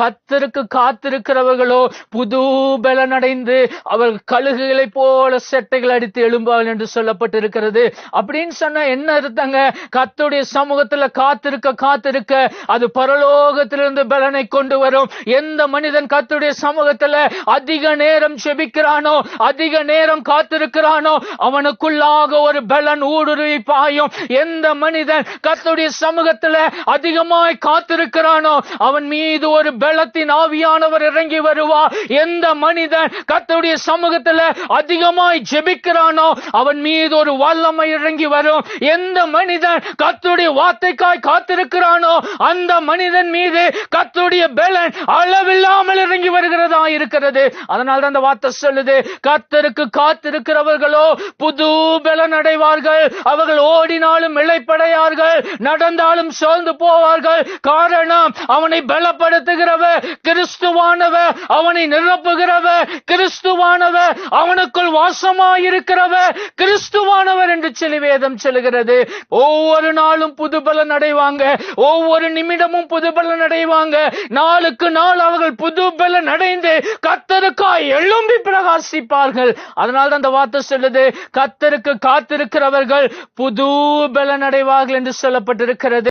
கத்தருக்கு காத்திருக்கிறவர்களோ புது பலனடைந்து அவர் கழுகுகளை போல செட்டைகள் அடித்து எழும்பாள் என்று சொல்லப்பட்டிருக்கிறது. அப்படின்னு சொன்னா என்ன அர்த்தங்க? கத்துடைய சமூகத்துல காத்திருக்க காத்திருக்க அது பரலோகத்திலிருந்து பலனை கொண்டு வரும். எந்த மனிதன் கத்துடைய சமூகத்துல அதிக நேரம் செபிக்கிறானோ அதிக நேரம் காத்திருக்கிறானோ அவனுக்குள்ளாக ஒரு பலன் ஊடுருவி பாயும். எந்த மனிதன் கத்துடைய சமூகத்துல அதிகமாய் காத்திருக்கிறானோ அவன் மீது ஒரு வெள்ளத்தின் ஆவியானவர் இறங்கி வருவா. எந்த மனிதன் கத்துடைய சமூகத்தில் அதிகமாய் ஜெபிக்கிறானோ அவன் மீது ஒரு வல்லமை இறங்கி வரும். எந்த மனிதன் கத்துடைய வார்த்தைக்காய் காத்திருக்கிறானோ அந்த மனிதன் மீது கத்துடைய பலன் அளவில்லாமல் இறங்கி வருகிறதா இருக்கிறது. அதனால தான் அந்த வார்த்தை சொல்லுது கத்தருக்கு காத்திருக்கிறவர்களோ புது பலன் அடைவார்கள். அவர்கள் ஓடினாலும் இழைப்படையார்கள். நடந்தாலும் சோர்ந்து போவார்கள். காரணம் அவனை நிரப்புகிறவர் கிறிஸ்துவானவர் அவனை நிரப்புகிறவர் கிறிஸ்துவானவர் அவனுக்குள் வாசமாயிருக்கிறவர் கிறிஸ்துவானவர் என்று சொல்லி வேதம் சொல்லுகிறது. ஒவ்வொரு நாளும் புது பலன் அடைவாங்க. ஒவ்வொரு நிமிடமும் புது பலன் அடைவாங்க. நாளுக்கு நாள் அவர்கள் புது பலன் அடைந்து கத்தருக்காய் எழும்பி பிரகாசிப்பார்கள். அதனால தான் அந்த வார்த்தை சொல்லுது கத்தருக்கு காத்திருக்கிறவர்கள் புது பலன் அடைவார்கள் என்று சொல்லப்பட்டிருக்கிறது.